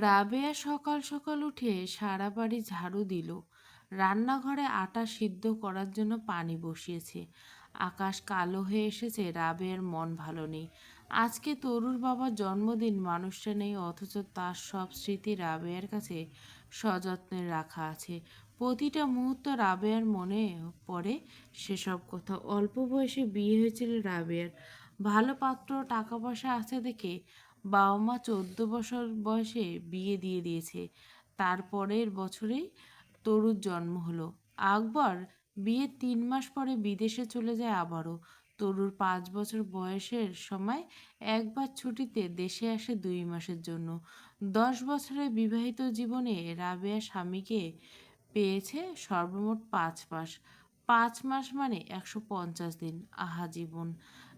রাবেয়া সকাল সকাল উঠে সারা বাড়ি ঝাড়ু দিল। রান্নাঘরে আটা সিদ্ধ করার জন্য পানি বসিয়েছে। আকাশ কালো হয়ে এসেছে, রাবেয়ার মন ভালো নেই। আজকে তরুর বাবার জন্মদিন, মানুষটা নেই, অথচ তার সব স্মৃতি রাবেয়ার কাছে সযত্নে রাখা আছে। প্রতিটা মুহূর্ত রাবেয়ার মনে পড়ে সেসব কথা। অল্প বয়সে বিয়ে হয়েছিল রাবেয়ার। ভালো পাত্র, টাকা পয়সা আছে দেখে বাবা মা চোদ্দ বছর বয়সে বিয়ে দিয়ে দিয়েছে। তারপরের বছরেই তরুর জন্ম হলো। আকবর বিয়ের তিন মাস পরে বিদেশে চলে যায় আবারও। তরুর পাঁচ বছর বয়সের সময় একবার ছুটিতে দেশে আসে দুই মাসের জন্য। দশ বছরের বিবাহিত জীবনে রাবেয়া স্বামীকে পেয়েছে সর্বমোট পাঁচ মাস। পাঁচ মাস মানে একশো পঞ্চাশ দিন আহা জীবন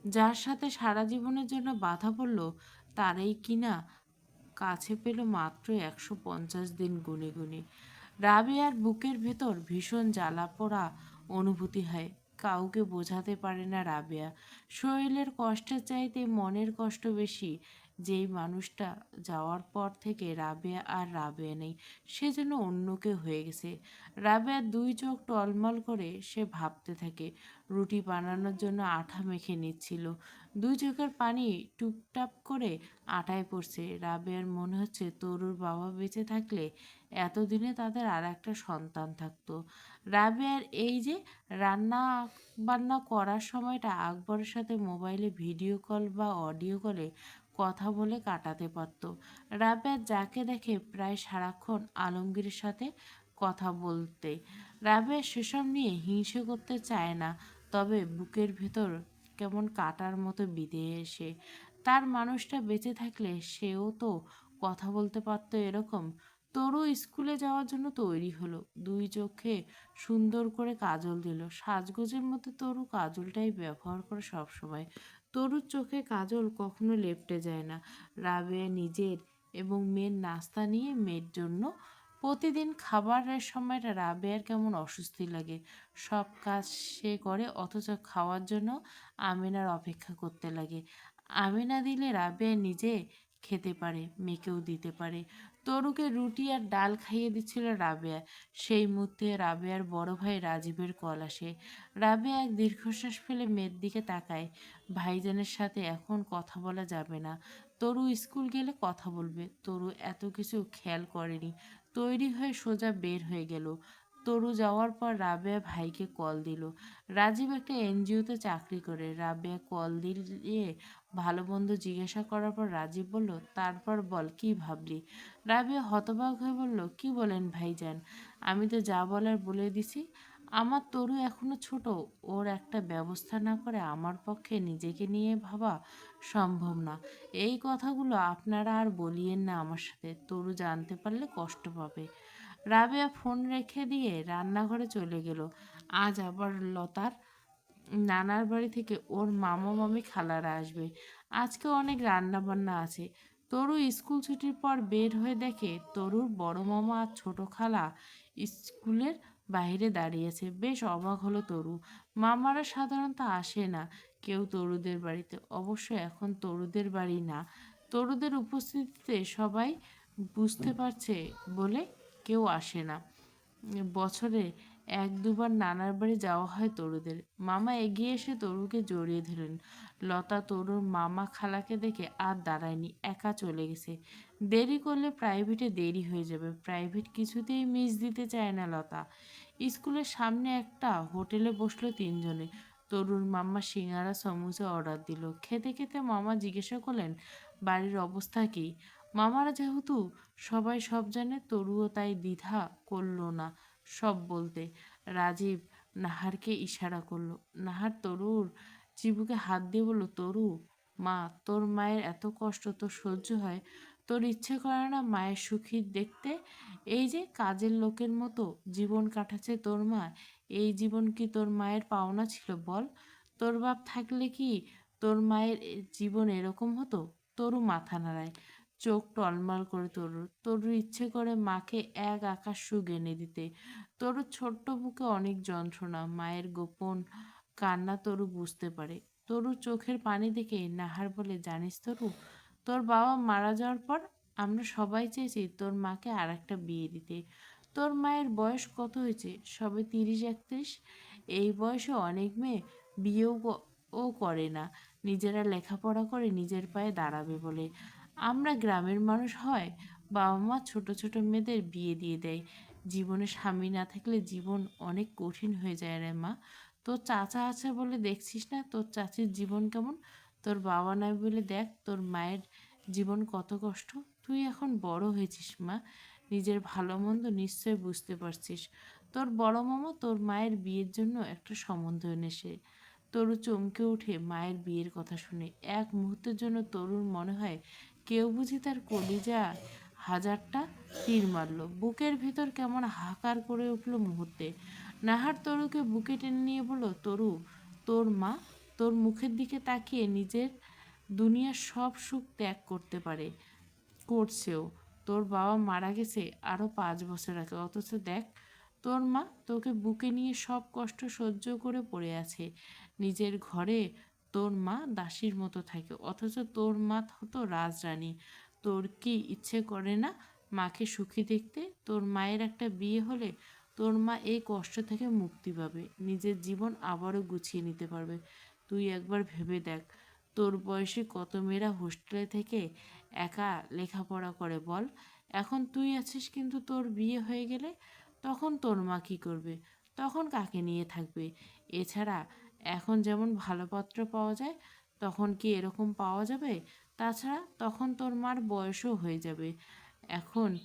যার সাথে সারা জীবনের জন্য বাধা পড়ল তারাই কিনা কাছে পেল মাত্র একশো পঞ্চাশ দিন গুনে গুনে। রাবেয়ার বুকের ভেতর ভীষণ জ্বালা পোড়া অনুভূতি হয়। কাউকে বোঝাতে পারে না রাবেয়া। শরীরের কষ্টের চাইতে মনের কষ্ট বেশি। যেই মানুষটা যাওয়ার পর থেকে রাবেয়া আর রাবেয়া নেই, সে যেন অন্য কেউ হয়ে গেছে। রাবেয়ার দুই চোখ টলমল করে সে ভাবতে থাকে, রুটি বানানোর জন্য আঠা মেখে নিচ্ছিল। দুই চোখের পানি টুপটাপ করে আটায় পড়ছে। রাবেয়ার মনে হচ্ছে তরুর বাবা বেঁচে থাকলে এতদিনে তাদের আর একটা সন্তান থাকতো। রাবেয়ার এই যে রান্না বান্না করার সময়টা, আকবরের সাথে মোবাইলে ভিডিও কল বা অডিও কলে কথা বলে কাটাতে পারত। রাবেয়া যাকে দেখে প্রায় সারাক্ষণ আলমগীরের সাথে কথা বলতে। রাবেয়া সেসব নিয়ে হিংসে করতে চায় না, তবে বুকের ভেতর কেমন কাটার মতো বিধে এসে। তার মানুষটা বেঁচে থাকলে সেও তো কথা বলতে পারতো এরকম। তরু স্কুলে যাওয়ার জন্য তৈরি হলো। দুই চোখে সুন্দর করে কাজল দিল। সাজগোজের মধ্যে তরু কাজলটাই ব্যবহার করে সবসময়। তরুর চোখে কাজল কখনো লেপটে যায় না। রাবেয়া নিজের এবং মেয়ের নাস্তা নিয়ে মেয়ের জন্য প্রতিদিন খাবারের সময়টা রাবেয়ার কেমন অস্বস্তি লাগে। সব কাজ সে করে, অথচ খাওয়ার জন্য আমিনার অপেক্ষা করতে লাগে। আমিনা দিলে রাবেয়া নিজে খেতে পারে, মেয়েকেও দিতে পারে। তরুকে রুটি আর ডাল খাইয়ে দিচ্ছিল রাবেয়া। সেই মুহূর্তে রাবেয়ার বড় ভাই রাজীবের কল আসে। রাবেয়া এক দীর্ঘশ্বাস ফেলে মেয়ের দিকে তাকায়। ভাইজানের সাথে এখন কথা বলা যাবে না। তরু স্কুল গেলে কথা বলবে। তরু এত কিছু খেয়াল করেনি। তৈরি হয়ে সোজা বের হয়ে গেল। তরু যাওয়ার পর রাবেয়া ভাইকে কল দিল। রাজীব একটা এনজিওতে চাকরি করে। রাবেয়া কল দিয়ে ভালো মন্দ জিজ্ঞাসা করার পর রাজীব বলল, তারপর বল, কি ভাবলি? রাবেয়া হতবাক হয়ে বলল, কি বলেন ভাইজান? আমি তো যা বলার বলে দিছি। আমার তরু এখনও ছোট। ওর একটা ব্যবস্থা না করে আমার পক্ষে নিজেকে নিয়ে ভাবা সম্ভব না। এই কথাগুলো আপনারা আর বলিয়েন না আমার সাথে। তরু জানতে পারলে কষ্ট পাবে। রাবেয়া ফোন রেখে দিয়ে রান্নাঘরে চলে গেল। আজ আবার লতার নানার বাড়ি থেকে ওর মামা মামি খালারা আসবে। আজকে অনেক রান্না বান্না আছে। তরু স্কুল ছুটির পর বের হয়ে দেখে তরুর বড় মামা আর ছোট খালা স্কুলের বাইরে দাঁড়িয়েছে। বেশ অবাক হলো তরু। মামারা সাধারণত আসে না কেউ তরুদের বাড়িতে। অবশ্য এখন তরুদের বাড়ি না। তরুদের উপস্থিতিতে সবাই বুঝতে পারছে বলে কেউ আসে না। বছরে এক দুবার নানার বাড়ি যাওয়া হয় তরুদের। মামা এগিয়ে এসে তরুকে জড়িয়ে ধরলেন। লতা তরুর মামা খালাকে দেখে আর দাঁড়ায়নি, একা চলে গেছে। দেরি করলে প্রাইভেটে দেরি হয়ে যাবে। প্রাইভেট কিছুতেই মিস দিতে চায় না লতা। স্কুলের সামনে একটা হোটেলে বসল তিনজনে। তরুর মামা সিঙ্গারা, সমুচা অর্ডার দিল। খেতে খেতে মামা জিজ্ঞাসা করলেন, বাড়ির অবস্থা কী? মামারা যেহেতু সবাই সব জানে, তরুও তাই দ্বিধা করল না সব বলতে। রাজীব নাহারকে ইশারা করল, নাহার, তরুর? চিবুকে হাত দিয়ে বলল, তরু, মা, তোর মায়ের এত কষ্ট, তোর সহ্য হয়, তোর ইচ্ছে করে না মায়ের সুখী দেখতে? এই যে কাজের লোকের মতো জীবন কাটাচ্ছে তোর মা, এই জীবন কি তোর মায়ের পাওনা ছিল বল? তোর বাপ থাকলে কি তোর মায়ের জীবন এরকম হতো? তরু মাথা নাড়ায় চোখ টলমাল করে তরুর তরুর ইচ্ছে করে মাকে এক আকাশ সুখ এনে দিতে। তরুর ছোট্ট বুকে অনেক যন্ত্রণা, মায়ের গোপন কান্না তরু বুঝতে পারে। তরু চোখের পানি দেখে নাহার বলে, জানিস তরু, তোর বাবা মারা যাওয়ার পর আমরা সবাই চেয়েছি তোর মাকে আর একটা বিয়ে দিতে। তোর মায়ের বয়স কত হয়েছে? সবে তিরিশ একত্রিশ। এই বয়সে অনেক মেয়ে বিয়েও ও করে না। নিজেরা লেখাপড়া করে নিজের পায়ে দাঁড়াবে বলে। আমরা গ্রামের মানুষ হয় বাবা মা ছোট ছোট মেয়েদের বিয়ে দিয়ে দেয়। জীবনে স্বামী না থাকলে জীবন অনেক কঠিন হয়ে যায় রে মা। তোর চাচা আছে বলে দেখছিস না? তোর চাচির জীবন কেমন? তোর বাবা নাই বলে দেখ, তোর মায়ের জীবন কত কষ্ট? তুই এখন বড় হয়েছিস মা। নিজের ভালো মন্দ নিশ্চয় বুঝতে পারছিস। তোর বড় মামা তোর মায়ের বিয়ের জন্য একটা সম্বন্ধ এনেছে। তরু চমকে উঠে মায়ের বিয়ের কথা শুনে। এক মুহূর্তের জন্য তরুর মনে হয় কেউ বুঝি তার কলিজা হাজারটা তীর মারল। বুকের ভিতর কেমন হাহাকার করে উঠল মুহূর্তে। নাহার তরুকে বুকে টেনে নিয়ে বলল, তরু, তোর মা তোর মুখের দিকে তাকিয়ে নিজের দুনিয়ার সব সুখ ত্যাগ করতে পারে, করছেও। তোর বাবা মারা গেছে আরও পাঁচ বছর আগে। অথচ দেখ, তোর মা তোকে বুকে নিয়ে সব কষ্ট সহ্য করে পড়ে আছে। নিজের ঘরে তোর মা দাসীর মতো থাকে। অথচ তোর মা হতো রাজরানী। তোর কি ইচ্ছে করে না মাকে সুখী দেখতে? তোর মায়ের একটা বিয়ে হলে তোর মা এই কষ্ট থেকে মুক্তি পাবে। নিজের জীবন আবারও গুছিয়ে নিতে পারবে। তুই একবার ভেবে দেখ, তোর বয়সে কত মেয়েরা হোস্টেলে থেকে একা লেখাপড়া করে বল? এখন তুই আছিস কিন্তু তোর বিয়ে হয়ে গেলে তখন তোর মা কী করবে? তখন কাকে নিয়ে থাকবে? এছাড়া এখন যেমন ভালো পাত্র পাওয়া যায়, তখন কি এরকম পাওয়া যাবে? তাছাড়া তখন তোর মার বয়সও হয়ে যাবে। এখন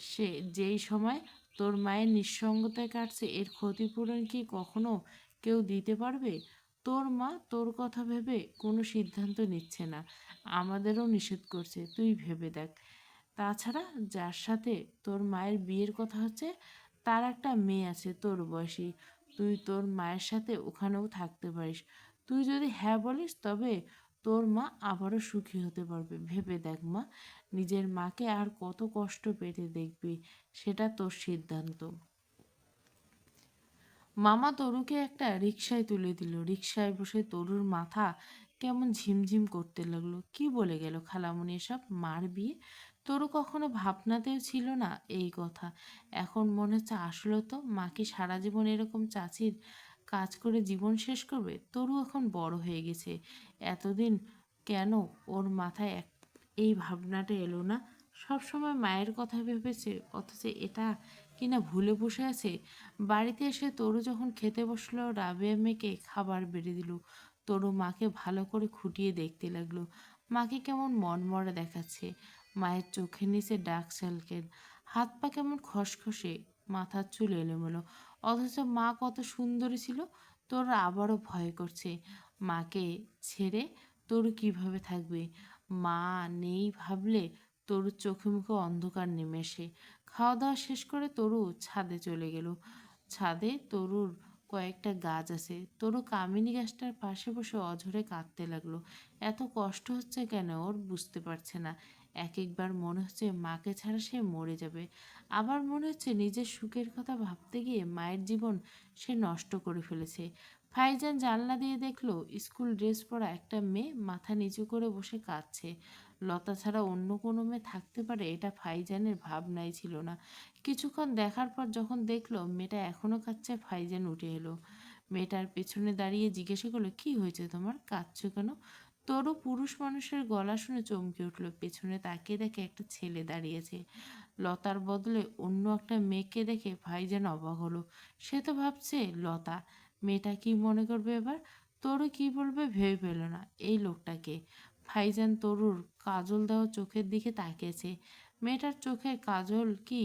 সে, যেই সময় তোর মায়ের নিঃসঙ্গতায় কাটছে, এর ক্ষতিপূরণ কি কখনো কেউ দিতে পারবে? তোর মা তোর কথা ভেবে কোনো সিদ্ধান্ত নিচ্ছে না। আমাদেরও নিষেধ করছে, তুই ভেবে দেখ। তাছাড়া যার সাথে তোর মায়ের বিয়ের কথা হচ্ছে, তার একটা মেয়ে আছে তোর বয়সী। তুই তোর মায়ের সাথে ওখানেও থাকতে পারিস। তুই যদি হ্যাঁ বলিস, তবে তোর মা আবারও সুখী হতে পারবে। ভেবে দেখ মা, নিজের মাকে আর কত কষ্ট পেতে দেখবি, সেটা তোর সিদ্ধান্ত। মামা তরুকে একটা রিক্সায় তুলে দিল। রিক্সায় বসে তরুর মাথা কেমন ঝিমঝিম করতে লাগল। কি বলে গেল খালামুনি এসব? মার বিয়ে? তরু কখনো ভাবনাতেও ছিল না এই কথা? এখন মনে হচ্ছে আসলে তো। মা কি সারা জীবন এরকম চাচির কাজ করে জীবন শেষ করবে? তরু এখন বড় হয়ে গেছে। এতদিন কেন ওর মাথায় এক এই ভাবনাটা এলো না? সব সময় মায়ের কথা ভেবেছে, অথচ এটা কিনা ভুলে বসে আছে। বাড়িতে এসে তরু যখন খেতে বসল, রাবেয়া মেয়েকে খাবার বেড়ে দিল। তরু মাকে ভালো করে খুঁটিয়ে দেখতে লাগল। মাকে কেমন মনমরা দেখাচ্ছে। মায়ের চোখের নিচে ডাক সালকেন হাত পা কেমন খসখসে, মাথার চুল এলোমেলো। অথচ মা কত সুন্দরী ছিল, তোর আবারও ভয় করছে। মাকে ছেড়ে তোর কীভাবে থাকবে? মা নেই ভাবলে তরুর চোখে মুখে অন্ধকার নেমে আসে। খাওয়া দাওয়া শেষ করে তরু ছাদে চলে গেল। ছাদে তরুর কয়েকটা গাছ আছে। তরু কামিনী গাছটার পাশে বসে অঝরে কাঁদতে লাগল। এত কষ্ট হচ্ছে কেন? ওর বুঝতে পারছে না। এক একবার মনে হচ্ছে মাকে ছাড়া সে মরে যাবে। আবার মনে হচ্ছে নিজের সুখের কথা ভাবতে গিয়ে মায়ের জীবন সে নষ্ট করে ফেলেছে। ফাইজান জানলা দিয়ে দেখল, স্কুল ড্রেস পরা একটা মেয়ে মাথা নিচু করে বসে কাঁদছে। লতা ছাড়া অন্য কোনো মেয়ে থাকতে পারে এটা ফাইজানের ভাবনাই ছিল না। কিছুক্ষণ দেখার পর যখন দেখল, মেয়েটা এখনও কাঁদছে, ফাইজান উঠে এলো। মেয়েটার পেছনে দাঁড়িয়ে জিজ্ঞাসা করল, কি হয়েছে তোমার? কাঁদছো কেন? তরু পুরুষ মানুষের গলা শুনে চমকে উঠল। পেছনে তাকিয়ে দেখে একটা ছেলে দাঁড়িয়েছে। লতার বদলে অন্য একটা মেয়েকে দেখে ভাইজান অবাক হলো। সে তো ভাবছে, লতা, মেয়েটা কি মনে করবে এবার? তরু কি বলবে ভেবে পেল না এই লোকটাকে। ভাইজান তরুর কাজল দেওয়া চোখের দিকে তাকিয়েছে। মেয়েটার চোখে কাজল কি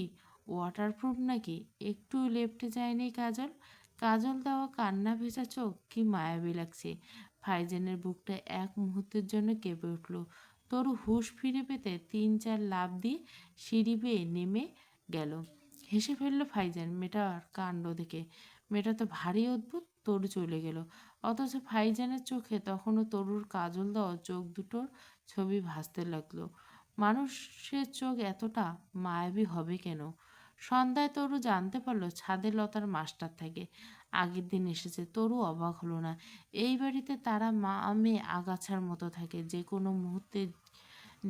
ওয়াটারপ্রুফ নাকি? একটু লেপটে যায়নি কাজল? কাজল দেওয়া কান্না ভেজা চোখ কি মায়াবী লাগছে। ফাইজানের বুকটা এক মুহূর্তের জন্য কেঁপে উঠল। তরু হুঁশ ফিরে পেতে তিন চার লাভ দিয়ে সিঁড়ি বেয়ে নেমে গেল। হেসে ফেলল ফাইজান মেয়েটার কাণ্ড দেখে। মেয়েটা তো ভারী অদ্ভুত। তরু চলে গেল। অথচ ফাইজানের চোখে তখনও তরুর কাজল দেওয়া চোখ দুটোর ছবি ভাসতে লাগল। মানুষের চোখ এতটা মায়াবী হবে কেন? সন্ধ্যায় তরু জানতে পারল ছাদে লতার মাস্টার থাকে। আগের দিন এসেছে, তরু অবাক হলো না। এই বাড়িতে তারা মা আমি আগাছার মতো থাকে, যে কোনো মুহূর্তে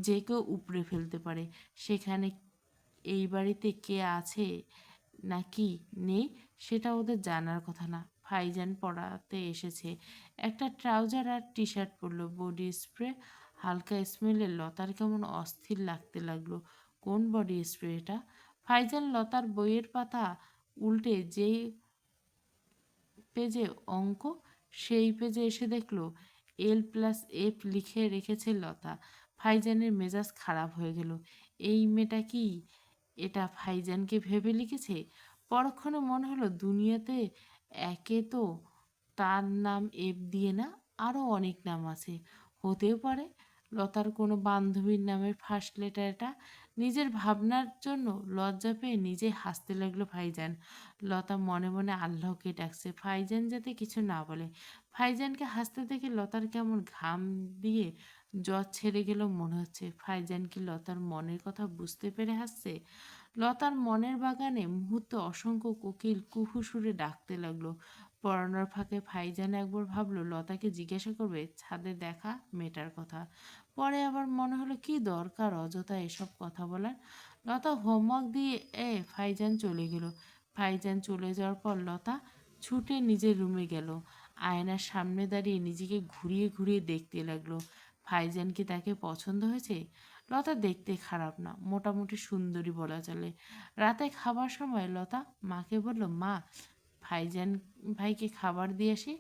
যে কেউ উপড়ে ফেলতে পারে। সেখানে এই বাড়িতে কে আছে নাকি নেই সেটা ওদের জানার কথা না। ফাইজান পড়াতে এসেছে। একটা ট্রাউজার আর টি শার্ট পরলো, বডি স্প্রে, হালকা স্মেলে লতার কেমন অস্থির লাগতে লাগল। কোন বডি স্প্রে এটা? ফাইজান লতার বইয়ের পাতা উল্টে যেই পেজে অঙ্ক, সেই পেজে এসে দেখল এল প্লাস এফ লিখে রেখেছে লতা। ফাইজানের মেজাজ খারাপ হয়ে গেল। এই মেয়েটা কি? এটা ফাইজানকে ভেবে লিখেছে? পরক্ষণে মনে হলো দুনিয়াতে একে তো তার নাম এফ দিয়ে না আরও অনেক নাম আছে। হতেও পারে, লতার কোনো বান্ধবীর নামের ফার্স্ট লেটারটা নিজের ভাবনার জন্য লজ্জা পেয়ে নিজে হাসতে লাগল ফাইজান লতা মনে মনে আল্লাহকে ডাকছে ফাইজান যাতে কিছু না বলে। ফাইজানকে হাসতে দেখে লতার কেমন ঘাম দিয়ে জ্বর ছেড়ে গেল মনে হচ্ছে। ফাইজান কি লতার মনের কথা বুঝতে পেরে হাসছে? লতার মনের বাগানে মুহূর্তে অসংখ্য কোকিল কুহু সুরে ডাকতে লাগল। পড়ানোর ফাঁকে ফাইজান একবার ভাবলো, লতাকে জিজ্ঞাসা করবে, ছাদে দেখা মেটার কথা? পরে আবার মনে হলো, কি দরকার অযথা এসব কথা বলার? লতা হোমওয়ার্ক দিয়ে এ ফাইজান চলে গেল। ফাইজান চলে যাওয়ার পর লতা ছুটে নিজের রুমে গেল। আয়নার সামনে দাঁড়িয়ে নিজেকে ঘুরিয়ে ঘুরিয়ে দেখতে লাগল। ফাইজান কি তাকে পছন্দ হয়েছে? লতা দেখতে খারাপ না, মোটামুটি সুন্দরী বলা চলে। রাতে খাবার সময় লতা মাকে বলল, মা ভাইজান, ভাইকে খাবার দিয়ে আসি।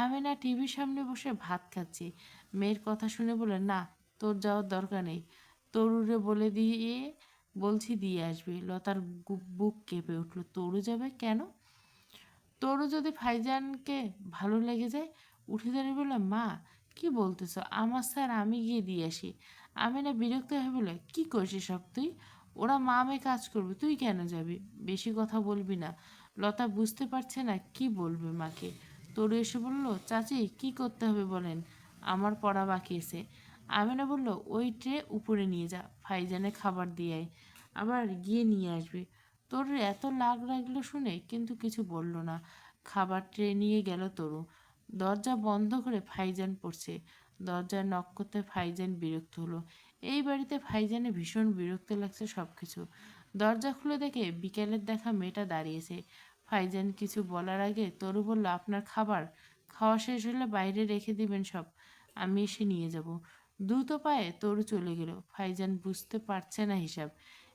আমি না টিভির সামনে বসে ভাত খাচ্ছি। মেয়ের কথা শুনে বলে, না, তোর যাওয়ার দরকার নেই। তরুরে বলে দিয়ে, বলছি দিয়ে আসবি। লতার বুক কেঁপে উঠল, তরু যাবে কেন? তরু যদি ভাইজানকে ভালো লেগে যায়, উঠে দাঁড়িয়ে বললাম মা, কি বলতেছ? আমার স্যার, আমি গিয়ে দিয়ে আসি। আমি না বিরক্ত হয়ে বলে, কি করছিস সব তুই? ওরা মা আমি কাজ করবে, তুই কেন যাবি? বেশি কথা বলবি না। লতা বুঝতে পারছে না কি বলবে মাকে। তরু এসে বলল, চাচি, কি করতে হবে বলেন? আমার পড়া বাকি এসে আমিনা বলল, ওই ট্রে উপরে নিয়ে যা ফাইজানে খাবার দিয়ে আবার গিয়ে নিয়ে আসবে। তোর এত লাগ লাগল শুনে কিন্তু কিছু বলল না। খাবার ট্রে নিয়ে গেল তরু। দরজা বন্ধ করে ফাইজান পড়ছে। দরজায় নক করতে ফাইজান বিরক্ত হলো। এই বাড়িতে ফাইজানে ভীষণ বিরক্ত লাগছে সব কিছু দরজা খুলে দেখে বিকেলের দেখা মেয়েটা দাঁড়িয়েছে। ফাইজান কিছু বলার আগে তরু বলল, আপনার খাবার খাওয়া শেষ হলে বাইরে রেখে দিবেন সব, আমি এসে নিয়ে যাব। দ্রুত পায়ে তরু চলে গেল। ফাইজান বুঝতে পারছে না হিসাব।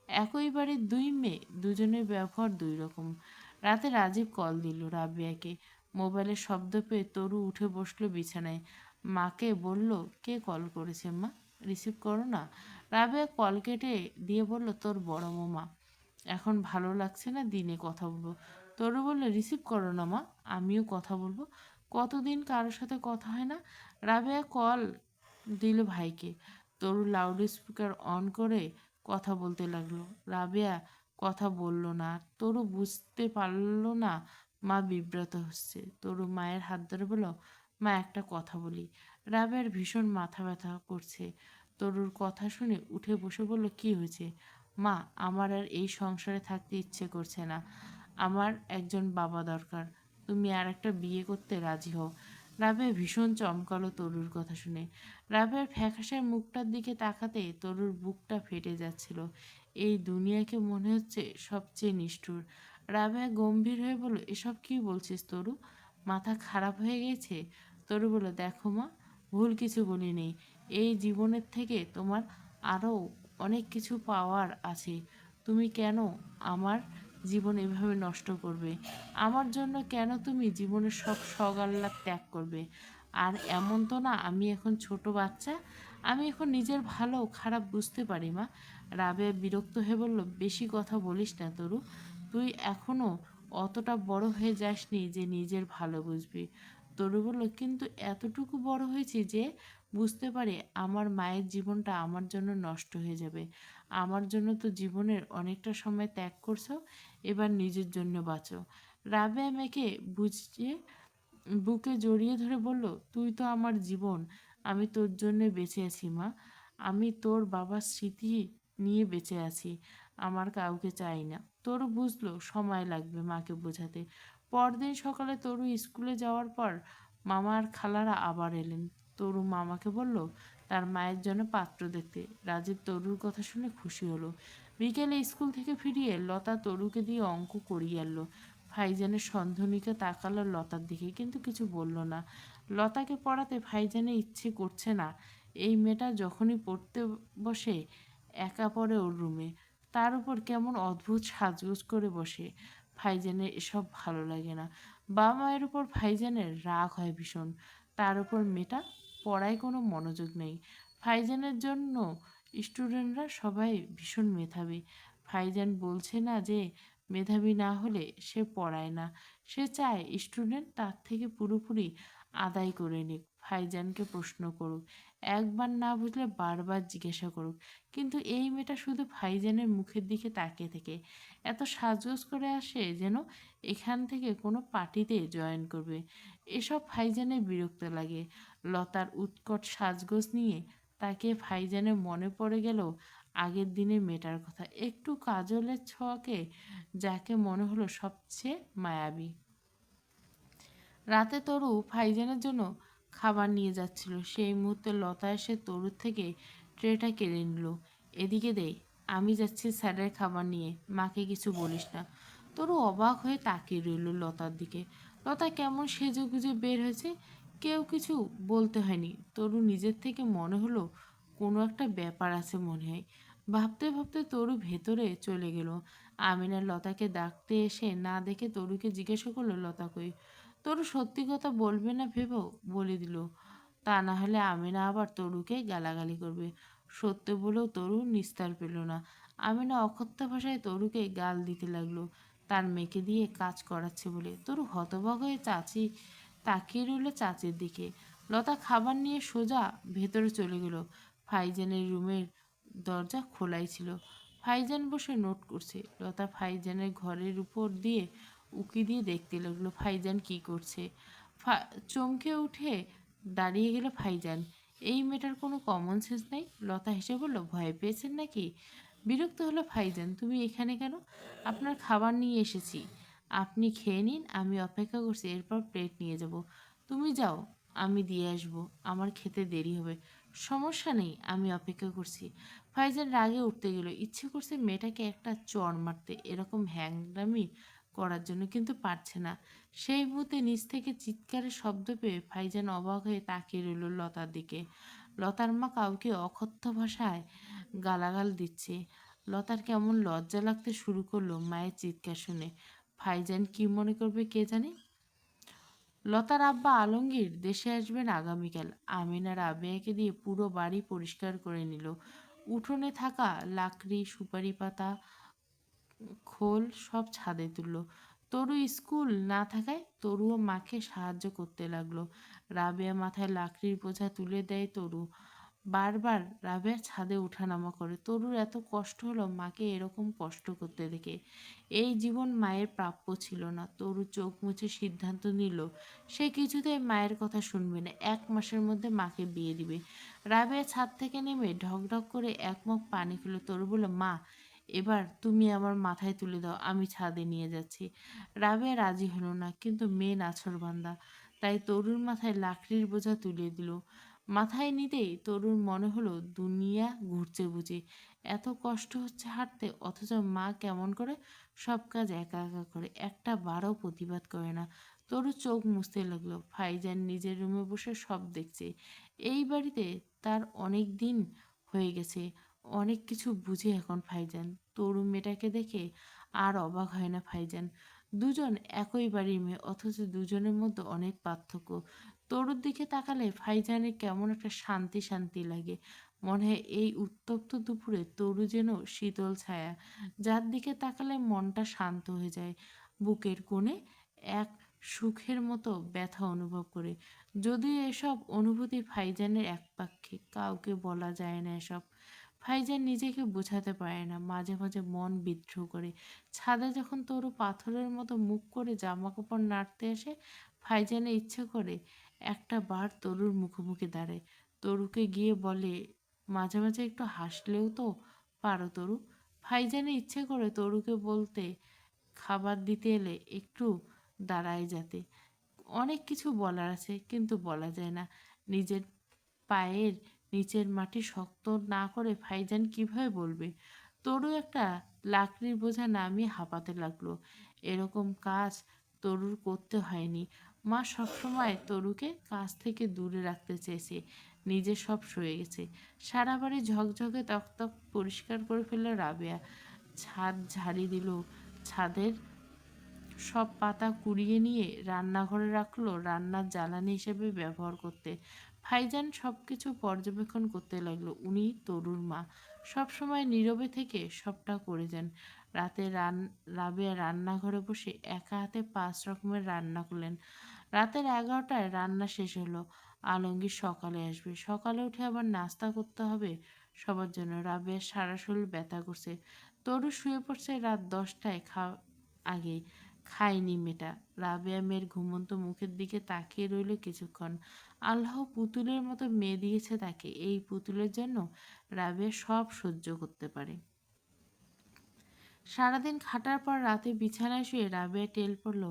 একই বাড়ির দুই মেয়ে, দুজনের ব্যবহার দুই রকম। রাতে রাজীব কল দিল রাবিয়াকে। মোবাইলের শব্দ পেয়ে তরু উঠে বসল বিছানায়। মাকে বলল, কে কল করেছে মা? রিসিভ করো না। রাবেয়া কল কেটে দিয়ে বলল, তোর বড় মামা এখন ভালো লাগছে না, দিনে কথা বলব। তরু বললে রিসিভ করো না মা, আমিও কথা বলব। কতদিন কারোর সাথে কথা হয় না? রাবেয়া কল দিল ভাইকে। তরু লাউড স্পিকার অন করে কথা বলতে লাগল। রাবেয়া কথা বলল না তরু বুঝতে পারল না মা বিব্রত হচ্ছে। তরু মায়ের হাত ধরে বলল মা, একটা কথা বলি। রাবেয়ার ভীষণ মাথা ব্যথা করছে। তরুর কথা শুনে উঠে বসে বলল, কি হয়েছে? মা, আমার আর এই সংসারে থাকতে ইচ্ছে করছে না। আমার একজন বাবা দরকার। তুমি আর একটা বিয়ে করতে রাজি হও। রাবেয়া ভীষণ চমকালো তরুর কথা শুনে। রাবেয়ার ফ্যাকাশের মুখটার দিকে তাকাতে তরুর বুকটা ফেটে যাচ্ছিল। এই দুনিয়াকে মনে হচ্ছে সবচেয়ে নিষ্ঠুর। রাবেয়া গম্ভীর হয়ে বলল, এসব কি বলছিস তরু? মাথা খারাপ হয়ে গেছে? তরু বলল, দেখো মা, ভুল কিছু বলি নেই। এই জীবনের থেকে তোমার আরও অনেক কিছু পাওয়ার আছে। তুমি কেন আমার জীবন এভাবে নষ্ট করবে? আমার জন্য কেন তুমি জীবনের সব সগাল্লা ত্যাগ করবে? আর এমন তো না, আমি এখন ছোট বাচ্চা, আমি এখন নিজের ভালো খারাপ বুঝতে পারি মা। রাবে বিরক্ত হয়ে বলল, বেশি কথা বলিস না তরু, তুই এখনও অতটা বড় হয়ে যাসনি যে নিজের ভালো বুঝবি। তরু বলল, কিন্তু এতটুকু বড় হয়েছি যে বুঝতে পারে আমার মায়ের জীবনটা আমার জন্য নষ্ট হয়ে যাবে। আমার জন্য তো জীবনের অনেকটা সময় ত্যাগ করছ, এবার নিজের জন্য বাঁচো। রাবেয়া মেয়েকে বুঝিয়ে, বুকে জড়িয়ে ধরে বলল, তুই তো আমার জীবন, আমি তোর জন্য বেঁচে আছি মা। আমি তোর বাবার স্মৃতি নিয়ে বেঁচে আছি, আমার কাউকে চাই না। তোর বুঝলো, সময় লাগবে মাকে বোঝাতে। পরদিন সকালে তরু স্কুলে যাওয়ার পর মামার খালারা আবার এলেন। তরু মামাকে বলল, তার মায়ের জন্য পাত্র দেখতে। রাজীব তরুর কথা শুনে খুশি হলো। বিকেলে স্কুল থেকে ফিরিয়ে লতা তরুকে দিয়ে অঙ্ক করিয়ে আনলো। ভাইজানের সন্ধনীকে তাকালো লতার দিকে, কিন্তু কিছু বলল না। লতাকে পড়াতে ভাইজানের ইচ্ছে করছে না। এই মেয়েটা যখনই পড়তে বসে, একা পড়ে ওর রুমে। তার উপর কেমন অদ্ভুত সাজগোজ করে বসে। ভাইজানের এসব ভালো লাগে না। বাবা মায়ের উপর ভাইজানের রাগ হয় ভীষণ। তার উপর মেয়েটা পড়ায় কোনো মনোযোগ নেই। ফাইজানের জন্য স্টুডেন্টরা সবাই ভীষণ মেধাবী। ফাইজান বলছে না যে মেধাবী না হলে সে পড়ায় না। সে চায় স্টুডেন্ট তার থেকে পুরোপুরি আদায় করে নিক। ফাইজানকে প্রশ্ন করুক। একবার না বুঝলে বারবার জিজ্ঞাসা করুক। কিন্তু এই মেয়েটা শুধু ভাইজানের মুখের দিকে তাকিয়ে থেকে। এত সাজগোজ করে আসে যেন এখান থেকে কোনো পার্টিতে জয়েন করবে। এসব ভাইজানের বিরক্ত লাগে। লতার উৎকট সাজগোজ নিয়ে তাকে ভাইজানের মনে পড়ে গেল আগের দিনের মেয়েটার কথা। একটু কাজলের ছোঁয়াকে যাকে মনে হলো সবচেয়ে মায়াবী। রাতে তরু ভাইজানের জন্য খাবার নিয়ে যাচ্ছিল। সেই মুহূর্তে লতা এসে তরুর থেকে ট্রেটা কেড়ে নিল। এদিকে দে, আমি যাচ্ছি স্যারের খাবার নিয়ে। মাকে কিছু বলিস না। তরু অবাক হয়ে তাকিয়ে রইল লতার দিকে। লতা, কেমন সেজে গুজে বের হয়েছে? কেউ কিছু বলতে হয়নি। তরু নিজের থেকে মনে হলো, কোনো একটা ব্যাপার আছে মনে হয়। ভাবতে ভাবতে তরু ভেতরে চলে গেল। আমিনার লতাকে ডাকতে এসে না দেখে তরুকে জিজ্ঞাসা করল, লতা কই? তরু সত্যি কথা বলবে না ভেবেও বলে দিল। তা না হলে আমিনা আবার তরুকে গালাগালি করবে। সত্য বলেও তরু নিস্তার পেল না। আমিনা অকথ্য ভাষায় তরুকে গাল দিতে লাগল। তার মেয়েকে দিয়ে কাজ করাচ্ছে বলে তরু হতবাক হয়ে চাচি তাকিয়ে রইল চাচির দিকে। লতা খাবার নিয়ে সোজা ভেতরে চলে গেল। ফাইজানের রুমের দরজা খোলাই ছিল। ফাইজান বসে নোট করছে। লতা ফাইজানের ঘরের উপর দিয়ে উকি দিয়ে দেখতে লাগল ফাইজান কি করছে। চমকে উঠে দাঁড়িয়ে গেল ফাইজান। এই মেয়েটার কোনো কমন সেন্স নাই? লতা হেসে বলল, ভয় পেয়েছেন নাকি? বিরক্ত হলো ফাইজান, তুমি এখানে কেন? আপনার খাবার নিয়ে এসেছি। আপনি খেয়ে নিন, আমি অপেক্ষা করছি, এরপর প্লেট নিয়ে যাব। তুমি যাও, আমি দিয়ে আসব, আমার খেতে দেরি হবে। সমস্যা নেই, আমি অপেক্ষা করছি। ফাইজান রাগে উঠতে গেল, ইচ্ছে করছে মেয়েটাকে একটা চড় মারতে, এরকম হ্যাংরামি করার জন্য কিন্তু পারছে না। সেই মুহূর্তে নিচ থেকে চিৎকারের শব্দ পেয়ে ফাইজান অবাক হয়ে তাকিয়ে রইল লতার দিকে। লতার মা কাউকে অকথ্য ভাষায় গালাগাল দিচ্ছে। লতার কেমন লজ্জা লাগতে শুরু করল মায়ের চিৎকার শুনে। ফাইজান কি মনে করবে কে জানে? লতার আব্বা আলমগীর দেশে আসবেন আগামীকাল। আমিনার রাবেয়াকে দিয়ে পুরো বাড়ি পরিষ্কার করে নিল। উঠোনে থাকা লাকড়ি, সুপারি পাতা খোল সব ছাদে তুললো। তরু স্কুল না থাকায় তরুও মাকে সাহায্য করতে লাগল। রাবেয়া মাথায় লাকড়ির বোঝা তুলে দেয় তরু। বারবার রাবেয়া ছাদে ওঠানামা করে। তরুর এত কষ্ট হলো মাকে এরকম কষ্ট করতে দেখে। এই জীবন মায়ের প্রাপ্য ছিল না। তরু চোখ মুছে সিদ্ধান্ত নিল, সে কিছুতেই মায়ের কথা শুনবে না। এক মাসের মধ্যে মাকে বিয়ে দিবে। রাবেয়া ছাদ থেকে নেমে ঢকঢক করে এক মুখ পানি খেলো তরু বলল, মা এবার তুমি আমার মাথায় তুলে দাও, আমি ছাদে নিয়ে যাচ্ছি। রাবেয়া রাজি হলো না, কিন্তু মেয়ে নাছরবান্দা। তাই তরুর মাথায় লাকড়ির বোঝা তুলে দিল। মাথায় নিতেই তরুর মনে হলো দুনিয়া ঘুরছে বুঝি। এত কষ্ট হচ্ছে হাঁটতে, অথচ মা কেমন করে সব কাজ একা একা করে, একটা বারও প্রতিবাদ করে না। তরু চোখ মুছতে লাগল, ফাইজান নিজের রুমে বসে সব দেখছে। এই বাড়িতে তার অনেক দিন হয়ে গেছে। অনেক কিছু বুঝে এখন ফাইজান। তরু মেয়েটাকে দেখে আর অবাক হয় না ফাইজান। দুজন একই বাড়ির মেয়ে, অথচ দুজনের মধ্যে অনেক পার্থক্য। তরুর দিকে তাকালে ফাইজানের কেমন একটা শান্তি শান্তি লাগে। মনে হয় এই উত্তপ্ত দুপুরে তরু যেন শীতল ছায়া। যার দিকে তাকালে মনটা শান্ত হয়ে যায় বুকের কোণে এক সুখের মতো ব্যথা অনুভব করে। যদিও এসব অনুভূতি ফাইজানের একপাক্ষিক, কাউকে বলা যায় না এসব। ফাইজান নিজেকে বোঝাতে পারে না, মাঝে মাঝে মন বিদ্রোহ করে। ছাদে যখন তরু পাথরের মতো মুখ করে জামা কাপড় নাড়তে আসে ফাইজানের ইচ্ছে করে একটা বার তরুর মুখোমুখি দাঁড়ায়। তরুকে গিয়ে বলে, মাঝে মাঝে একটু হাসলেও তো পারো তরু। ফাইজানে ইচ্ছে করে তরুকে বলতে খাবার দিতে এলে একটু দাঁড়ায় যাতে। অনেক কিছু বলার আছে, কিন্তু বলা যায় না। নিজের পায়ের নিচের মাটি শক্ত না করে ভাইজান কীভাবে বলবে? তরু একটা লাকড়ির বোঝা নামিয়ে হাঁপাতে লাগল। এরকম কাজ তরুর করতে হয়নি। মা সবসময় তরুকে কাজ থেকে দূরে রাখতে চেয়েছে। নিজে সব সয়ে গেছে। সারা বাড়ি ঝকঝকে তকতক পরিষ্কার করে ফেলল রাবেয়া। ছাদ ঝাড়ি দিল। ছাদের সব পাতা কুড়িয়ে নিয়ে রান্নাঘরে রাখল রান্নার জ্বালানি হিসেবে ব্যবহার করতে। ভাইজান সব কিছু পর্যবেক্ষণ করতে লাগল। উনি তরুর মা। সব সময় নীরবে থেকে সবটা করে যান রাতে রান, রাবেয়া রান্নাঘরে বসে একা হাতে পাঁচ রকমের রান্না করলেন। রাতের এগারোটায় রান্না শেষ হলো। আলমগীর সকালে আসবে। সকালে উঠে আবার নাস্তা করতে হবে সবার জন্য। রাবেয়ার সারা শরীর ব্যথা করছে। তরু শুয়ে পড়ছে রাত দশটায় খাওয়া আগে খায়নি মেয়েটা। রাবেয়া মেয়ের ঘুমন্ত মুখের দিকে তাকিয়ে রইল কিছুক্ষণ। আল্লাহ পুতুলের মতো মেয়ে দিয়েছে তাকে। এই পুতুলের জন্য রাবেয়া সব সহ্য করতে পারে। সারাদিন খাটার পর রাতে বিছানায় শুয়ে রাবেয়া টেল পড়ল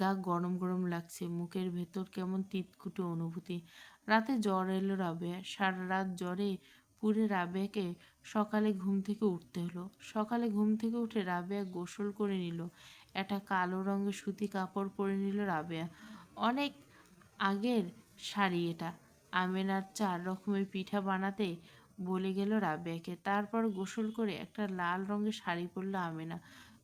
গা গরম গরম লাগছে, মুখের ভেতর কেমন তিতকুটে অনুভূতি। রাতে জ্বর এলো রাবেয়া। সারা রাত জ্বরে পুরে রাবেয়াকে সকালে ঘুম থেকে উঠতে হলো। সকালে ঘুম থেকে উঠে রাবেয়া গোসল করে নিল। একটা কালো রঙের সুতি কাপড় পরে নিল রাবেয়া। অনেক আগের শাড়ি এটা। আমেনার চার রকমের পিঠা বানাতে বলে গেল রাবেয়াকে। তারপর গোসল করে একটা লাল রঙের শাড়ি পরলো আমেনা।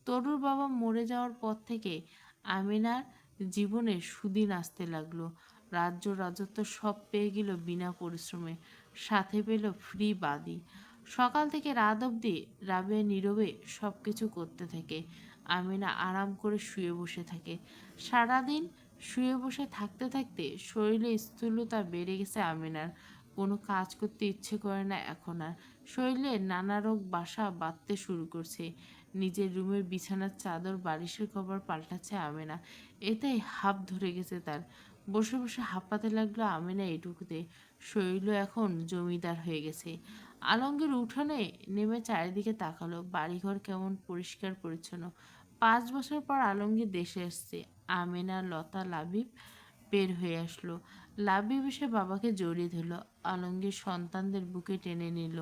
তরুর বাবা মরে যাওয়ার পর থেকে আমিনার জীবনে সুদিন আসতে লাগল। রাজ্য রাজত্ব সব পেয়ে গেল বিনা পরিশ্রমে। সাথে পেল ফ্রি বাদি। সকাল থেকে রাত অবধি রাবেয়া নীরবে সব কিছু করতে থাকে। আমিনা আরাম করে শুয়ে বসে থাকে। সারাদিন শুয়ে বসে থাকতে থাকতে শরীরে স্থূলতা বেড়ে গেছে আমিনার। কোনো কাজ করতে ইচ্ছে করে না এখন আর। শরীরে নানা রোগ বাসা বাঁধতে শুরু করছে। নিজের রুমের বিছানার চাদর, বালিশের কভার পাল্টাচ্ছে আমিনা। এতেই হাঁপ ধরে গেছে তার। বসে বসে হাঁপাতে লাগল আমিনা এটুকুতে। শরীর এখন জমিদার হয়ে গেছে। আলমগীর উঠোনে নেমে চারিদিকে তাকালো। বাড়িঘর কেমন পরিষ্কার পরিচ্ছন্ন। পাঁচ বছর পর আলমগীর দেশে এসছে আমেনা, লতা, লাবিব বের হয়ে আসলো। লাবিব এসে বাবাকে জড়িয়ে ধরলো। আলমগীর সন্তানদের বুকে টেনে নিল।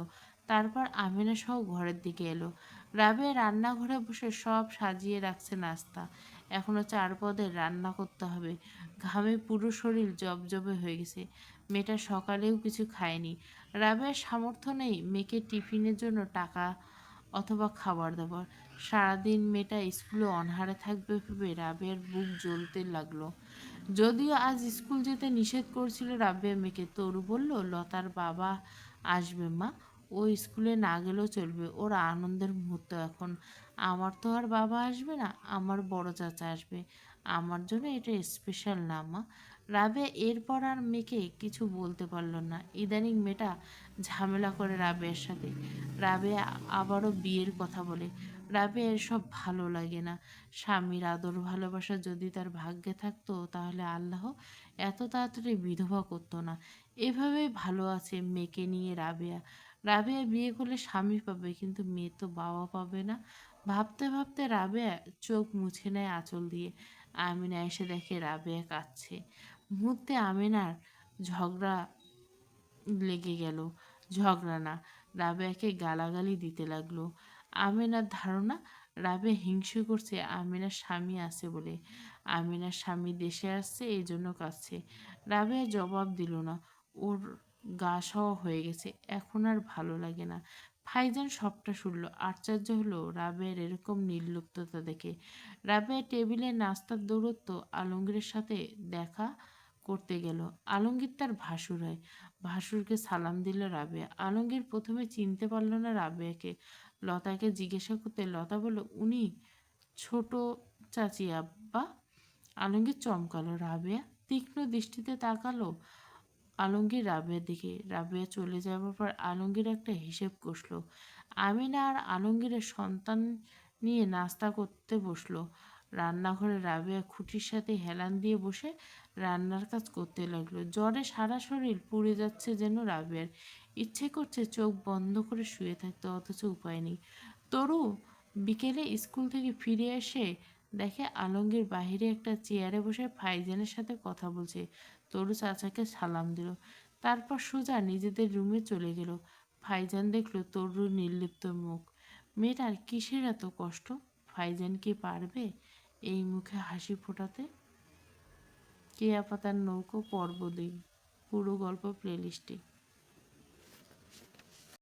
তারপর আমিনা সহ ঘরের দিকে এলো। রাবে রান্নাঘরে বসে সব সাজিয়ে রাখছে নাস্তা। এখনও চার পদের রান্না করতে হবে। ঘামে পুরো শরীর জবজবে হয়ে গেছে। মেয়েটা সকালেও কিছু খায়নি। রাবেয়ার সামর্থ্য নেই মেয়েকে টিফিনের জন্য টাকা অথবা খাবার দাবার। সারাদিন মেয়েটা স্কুলে অনহারে থাকবে ভেবে রাবেয়ার বুক জ্বলতে লাগল। যদিও আজ স্কুল যেতে নিষেধ করছিল রাবেয়া মেয়েকে, তরু বলল, লতার বাবা আসবে মা, ও স্কুলে না গেলেও চলবে, ওর আনন্দের মুহূর্ত এখন। আমার তো আর বাবা আসবে না, আমার বড় চাচা আসবে। আমার জন্য এটা স্পেশাল না মা। রাবে এরপর আর মেয়েকে কিছু বলতে পারল না। ইদানিং মেয়েটা ঝামেলা করে রাবের সাথে। রাবে আবারও বিয়ের কথা বলে। রাবে সব ভালো লাগে না। স্বামীর আদর ভালোবাসা যদি তার ভাগ্যে থাকতো তাহলে আল্লাহ এত তাড়াতাড়ি বিধবা করতো না। এভাবেই ভালো আছে মেয়েকে নিয়ে রাবেয়া রাবেয়া বিয়ে করলে স্বামী পাবে কিন্তু মেয়ে তো বাবা পাবে না। ভাবতে ভাবতে রাবেয়া চোখ মুছে নেয় আঁচল দিয়ে। আমিনা এসে দেখে রাবেয়া কাঁদছে। মুহূর্তে আমিনার ঝগড়া লেগে গেল। ঝগড়া না রাবেয়াকে গালাগালি দিতে লাগল। আমিনার ধারণা, রাবে হিংসে করছে আমিনার স্বামী আছে বলে। আমিনার স্বামী দেশে আসছে, এই জন্য কাঁদছে। রাবেয়া জবাব দিল না। ওর গা সওয়া হয়ে গেছে, এখন আর ভালো লাগে না। ফাইজান সবটা শুনলো, আশ্চর্য হলো রাবের এরকম নির্লুপ্ততা দেখে। রাবেয়া টেবিলে নাস্তার দৌড়ত্ব আলমগীরের সাথে দেখা করতে গেল। আলমগীর তার ভাসুর হয়। ভাসুরকে সালাম দিল রাবেয়া। আলমগীর প্রথমে চিনতে পারল না রাবেয়াকে। লতাকে জিজ্ঞাসা করতে লতা বলল, উনি ছোট চাচি আব্বা? আলমগীর চমকালো। রাবেয়া তীক্ষ্ণ দৃষ্টিতে তাকালো আলমগীর রাবেয়ার দিকে। রাবেয়া চলে যাওয়ার পর আলমগীর একটা হিসেব কষলো। আমিনা আর আলমগীরের সন্তান নিয়ে নাস্তা করতে বসল। রান্নাঘরে রাবেয়া খুঁটির সাথে হেলান দিয়ে বসে রান্নার কাজ করতে লাগল। জ্বরে সারা শরীর পুড়ে যাচ্ছে যেন রাবেয়ার। ইচ্ছে করছে চোখ বন্ধ করে শুয়ে থাকতে, অথচ উপায় নেই। তরু বিকেলে স্কুল থেকে ফিরে এসে দেখে আলমগীর বাহিরে একটা চেয়ারে বসে ফাইজানের সাথে কথা বলছে। তরু চাচাকে সালাম দিল। তারপর সোজা নিজেদের রুমে চলে গেল। ফাইজান দেখল তরুর নির্লিপ্ত মুখ। মেয়েটার কিসের এত কষ্ট? ফাইজান কি পারবে? এই মুখে হাসি ফোটাতে। কেয়া পাতার নৌকো পর্ব পুরো গল্প প্লেলিস্টে